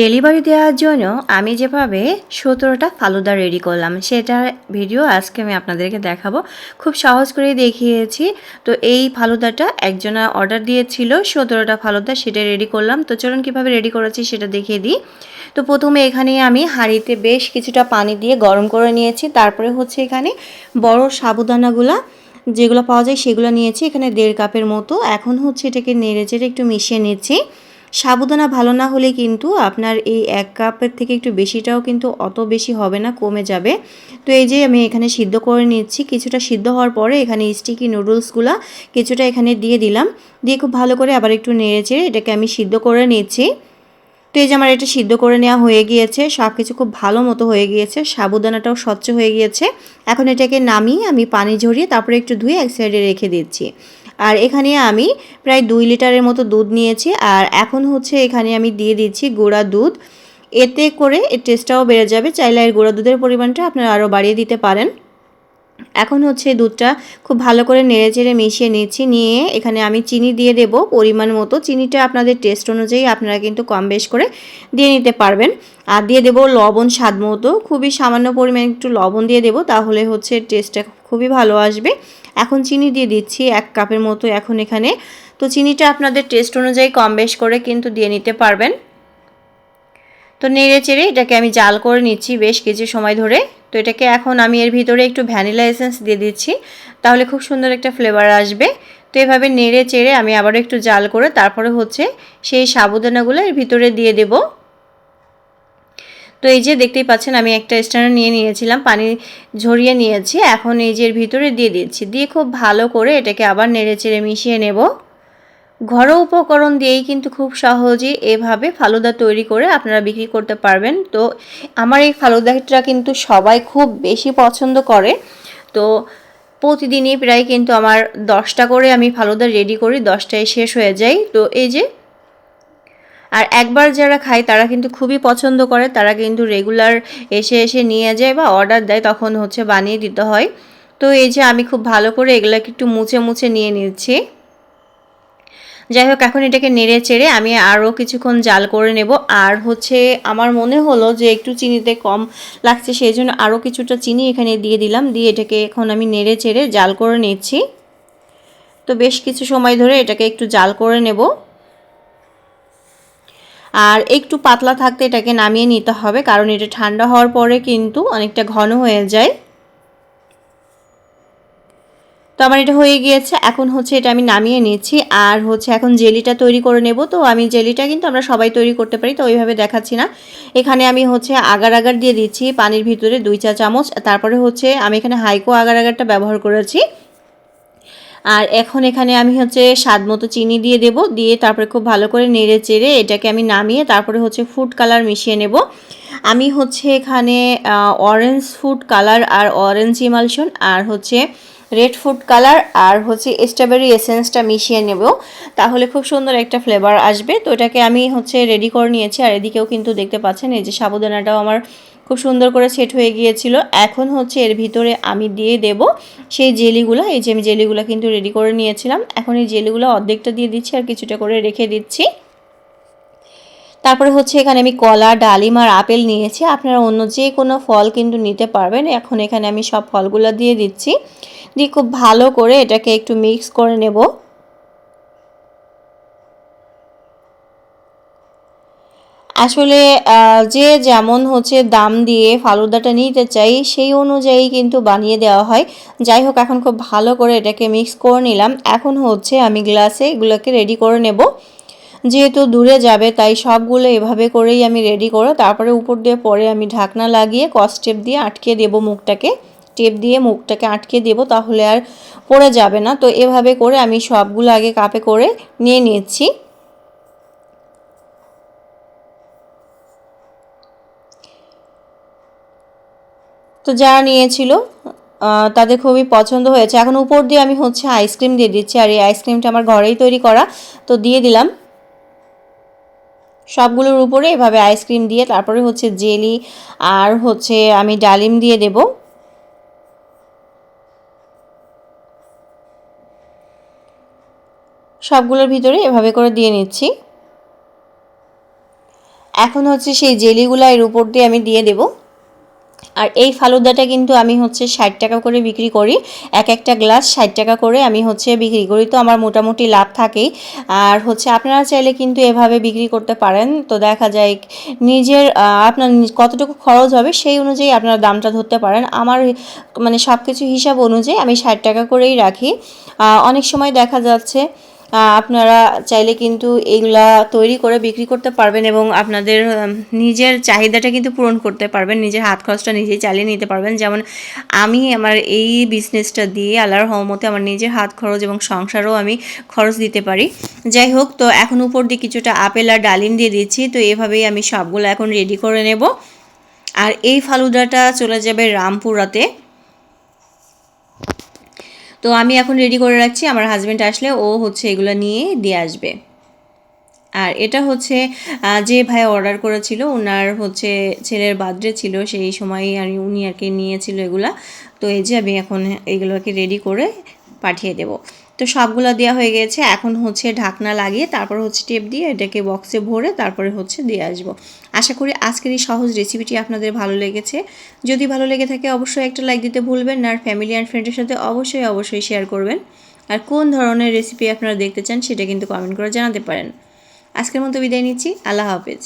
Delivery দেওয়ার জন্য আমি যেভাবে সতেরোটা ফালুদা রেডি করলাম সেটার ভিডিও আজকে আমি আপনাদেরকে দেখাবো। খুব সহজ করে দেখিয়েছি। তো এই ফালুদাটা একজনা অর্ডার দিয়েছিল, সতেরোটা ফালুদা সেটা রেডি করলাম। তো চলুন কীভাবে রেডি করেছি সেটা দেখিয়ে দিই। তো প্রথমে এখানে আমি হাঁড়িতে বেশ কিছুটা পানি দিয়ে গরম করে নিয়েছি। তারপরে হচ্ছে এখানে বড় সাবুদানাগুলা যেগুলো পাওয়া যায় সেগুলো নিয়েছি। এখানে দেড় কাপের মতো। এখন হচ্ছে এটাকে নেড়ে চেড়ে একটু মিশিয়ে নিচ্ছি। সাবুদানা ভালো না হলে কিন্তু আপনার এই এক কাপের থেকে একটু বেশিটাও কিন্তু অত বেশি হবে না, কমে যাবে। তো এই যে আমি এখানে সিদ্ধ করে নিচ্ছি, কিছুটা সিদ্ধ হওয়ার পরে এখানে স্টিকি নুডলসগুলো কিছুটা এখানে দিয়ে দিলাম। দিয়ে খুব ভালো করে আবার একটু নেড়ে চেড়ে এটাকে আমি সিদ্ধ করে নিচ্ছি। তো এই যে আমার এটা সিদ্ধ করে নেওয়া হয়ে গিয়েছে সব কিছু খুব ভালো মতো হয়ে গিয়েছে সাবুদানাটাও স্বচ্ছ হয়ে গিয়েছে। এখন এটাকে নামিয়ে আমি পানি ঝরিয়ে তারপরে একটু ধুয়ে এক সাইডে রেখে দিচ্ছি। আর এখানে আমি প্রায় দুই লিটারের মতো দুধ নিয়েছি আর এখন হচ্ছে এখানে আমি দিয়ে দিচ্ছি গুঁড়া দুধ। এতে করে এর টেস্টটাও বেড়ে যাবে। চাইলে এর গুঁড়া দুধের পরিমাণটা আপনারা আরও বাড়িয়ে দিতে পারেন। এখন হচ্ছে দুধটা খুব ভালো করে নেড়ে চেড়ে মিশিয়ে নিচ্ছি। নিয়ে এখানে আমি চিনি দিয়ে দেব পরিমাণ মতো। চিনিটা আপনাদের টেস্ট অনুযায়ী আপনারা কিন্তু কম বেশ করে দিয়ে নিতে পারবেন। আর দিয়ে দেব লবণ স্বাদ মতো। খুবই সামান্য পরিমাণে একটু লবণ দিয়ে দেব তাহলে হচ্ছে টেস্টটা খুবই ভালো আসবে। এখন চিনি দিয়ে দিচ্ছি এক কাপের মতো এখন এখানে। তো চিনিটা আপনাদের টেস্ট অনুযায়ী কম বেশ করে কিন্তু দিয়ে নিতে পারবেন। তো নেড়ে চেড়ে এটাকে আমি জাল করে নিচ্ছি বেশ কিছু সময় ধরে। তো এটাকে এখন আমি এর ভিতরে একটু ভ্যানিলা এসেন্স দিয়ে দিচ্ছি, তাহলে খুব সুন্দর একটা ফ্লেভার আসবে। তো এভাবে নেড়ে চেড়ে আমি আবারও একটু জাল করে তারপরে হচ্ছে সেই সাবুদানাগুলো এর ভিতরে দিয়ে দেব। তো এই যে দেখতেই পাচ্ছেন আমি একটা স্ট্যান্ডার নিয়ে নিয়েছিলাম, পানি ঝরিয়ে নিয়েছি। এখন এই যে এর ভিতরে দিয়ে দিচ্ছি, দিয়ে খুব ভালো করে এটাকে আবার নেড়ে চেড়ে মিশিয়ে নেব। ঘরোয়া উপকরণ দিয়েই কিন্তু খুব সহজেই এভাবে ফালুদা তৈরি করে আপনারা বিক্রি করতে পারবেন। তো আমার এই ফালুদাটা কিন্তু সবাই খুব বেশি পছন্দ করে। তো প্রতিদিনই প্রায় কিন্তু আমার দশটা করে আমি ফালুদা রেডি করি, দশটায় শেষ হয়ে যায়। তো এই যে, আর একবার যারা খায় তারা কিন্তু খুবই পছন্দ করে, তারা কিন্তু রেগুলার এসে এসে নিয়ে যায় বা অর্ডার দেয়, তখন হচ্ছে বানিয়ে দিতে হয়। তো এই যে আমি খুব ভালো করে এগুলোকে একটু মুছে মুছে নিয়ে নিচ্ছি। যাই হোক, এখন এটাকে নেড়ে চেড়ে আমি আরও কিছুক্ষণ জাল করে নেব। আর হচ্ছে আমার মনে হলো যে একটু চিনিতে কম লাগছে সেই জন্য আরও কিছুটা চিনি এখানে দিয়ে দিলাম। দিয়ে এটাকে এখন আমি নেড়ে চেড়ে জাল করে নিচ্ছি। তো বেশ কিছু সময় ধরে এটাকে একটু জাল করে নেব। আর একটু পাতলা থাকতে এটাকে নামিয়ে নিতে হবে, কারণ এটা ঠান্ডা হওয়ার পরে কিন্তু অনেকটা ঘন হয়ে যায় তো আমার এটা হয়ে গিয়েছে। এখন হচ্ছে এটা আমি নামিয়ে নিয়েছি। আর হচ্ছে এখন জেলিটা তৈরি করে নেব। তো আমি জেলিটা কিন্তু আমরা সবাই তৈরি করতে পারি, তো ওইভাবে দেখাচ্ছি না। এখানে আমি হচ্ছে আগার আগার দিয়ে দিচ্ছি পানির ভিতরে দুই চা চামচ। তারপরে হচ্ছে আমি এখানে হাইকো আগার আগারটা ব্যবহার করেছি। আর এখন এখানে আমি হচ্ছে স্বাদ মতো চিনি দিয়ে দেব। দিয়ে তারপরে খুব ভালো করে নেড়ে চেড়ে এটাকে আমি নামিয়ে তারপরে হচ্ছে ফুড কালার মিশিয়ে নেব। আমি হচ্ছে এখানে অরেঞ্জ ফুড কালার আর অরেঞ্জ ইমালশন আর হচ্ছে রেড ফুড কালার আর হচ্ছে স্ট্রবেরি এসেন্সটা মিশিয়ে নেব। তাহলে খুব সুন্দর একটা ফ্লেভার আসবে। তো এটাকে আমি হচ্ছে রেডি করে নিয়েছি। আর এদিকেও কিন্তু দেখতে পাচ্ছেন, এই যে সাবুদানাটাও আমার খুব সুন্দর করে সেট হয়ে গিয়েছিল। এখন হচ্ছে এর ভিতরে আমি দিয়ে দেব সেই জেলিগুলো। এই যে আমি জেলিগুলো কিন্তু রেডি করে নিয়েছিলাম। এখন এই জেলিগুলো অর্ধেকটা দিয়ে দিচ্ছি আর কিছুটা করে রেখে দিচ্ছি। তারপরে হচ্ছে এখানে আমি কলা, ডালিম আর আপেল নিয়েছি। আপনারা অন্য যে কোনো ফল কিন্তু নিতে পারবেন। এখন এখানে আমি সব ফলগুলো দিয়ে দিচ্ছি। দিয়ে খুব ভালো করে এটাকে একটু মিক্স করে নেব। আসলে যে যেমন হচ্ছে দাম দিয়ে ফালুদাটা নিতে চাই, সেই অনুযায়ী কিন্তু বানিয়ে দেওয়া হয়। যাই হোক, এখন খুব ভালো করে এটাকে মিক্স করে নিলাম। এখন হচ্ছে আমি গ্লাসে এগুলোকে রেডি করে নেব। যেহেতু দূরে যাবে, তাই সবগুলো এভাবে করেই আমি রেডি করে, তারপরে উপর দিয়ে পরে আমি ঢাকনা লাগিয়ে কস্টেপ দিয়ে আটকে দেব মুখটাকে। টেপ দিয়ে মুখটাকে আটকে দেব, তাহলে আর পড়ে যাবে না। তো এভাবে করে আমি সবগুলো আগে কাপে করে নিয়ে নিচ্ছি। তো যারা নিয়েছিল তাদের খুবই পছন্দ হয়েছে। এখন উপর দিয়ে আমি হচ্ছে আইসক্রিম দিয়ে দিচ্ছি, আর এই আইসক্রিমটা আমার ঘরেই তৈরি করা। তো দিয়ে দিলাম। সবগুলোর উপরে এভাবে আইসক্রিম দিয়ে, তারপরে হচ্ছে জেলি, আর হচ্ছে আমি ডালিম দিয়ে দেবো। সবগুলোর ভিতরে এভাবে করে দিয়ে নিচ্ছি। এখন হচ্ছে সেই জেলিগুলো এর উপর দিয়ে আমি দিয়ে দেবো। আর এই ফালুদাটা কিন্তু আমি হচ্ছে ষাট টাকা করে বিক্রি করি। এক একটা গ্লাস ষাট টাকা করে আমি হচ্ছে বিক্রি করি। তো আমার মোটামুটি লাভ থাকেই। আর হচ্ছে আপনারা চাইলে কিন্তু এভাবে বিক্রি করতে পারেন। তো দেখা যায় নিজের আপনার কতটুকু খরচ হবে সেই অনুযায়ী আপনারা দামটা ধরতে পারেন। আমার মানে সব কিছু হিসাব অনুযায়ী আমি ষাট টাকা করেই রাখি। অনেক সময় দেখা যাচ্ছে আপনারা চাইলে কিন্তু এইগুলা তৈরি করে বিক্রি করতে পারবেন এবং আপনাদের নিজের চাহিদাটা কিন্তু পূরণ করতে পারবেন, নিজের হাত খরচটা নিজেই চালিয়ে নিতে পারবেন। যেমন আমি আমার এই বিজনেসটা দিয়ে আল্লাহর হমতে আমার নিজের হাত খরচ এবং সংসারও আমি খরচ দিতে পারি। যাই হোক, তো এখন উপর দিয়ে কিছুটা আপেল আর ডালিম দিয়ে দিচ্ছি, তো এভাবেই আমি সবগুলো এখন রেডি করে নেব। আর এই ফালুদাটা চলে যাবে রামপুরাতে। তো আমি এখন রেডি করে রাখছি, আমার হাজব্যান্ড আসলে ও হচ্ছে এগুলো নিয়ে দিয়ে আসবে। আর এটা হচ্ছে যে ভাই অর্ডার করেছিল ওনার হচ্ছে ছেলের বার্থডে ছিল, সেই সময় আর উনি আর কি নিয়েছিল এগুলা। তো এই যে আমি এখন এগুলোকে রেডি করে পাঠিয়ে দেব। তো সবগুলো দেওয়া হয়ে গেছে। এখন হচ্ছে ঢাকনা লাগিয়ে তারপর হচ্ছে টেপ দিয়ে এটাকে বক্সে ভরে তারপরে হচ্ছে দিয়ে আসব। আশা করি আজকের এই সহজ রেসিপিটি আপনাদের ভালো লেগেছে। যদি ভালো লেগে থাকে অবশ্যই একটা লাইক দিতে ভুলবেন না। আর ফ্যামিলি অ্যান্ড ফ্রেন্ডের সাথে অবশ্যই অবশ্যই শেয়ার করবেন। আর কোন ধরনের রেসিপি আপনারা দেখতে চান সেটা কিন্তু কমেন্ট করে জানাতে পারেন। আজকের মতো বিদায় নিচ্ছি। আল্লাহ হাফেজ।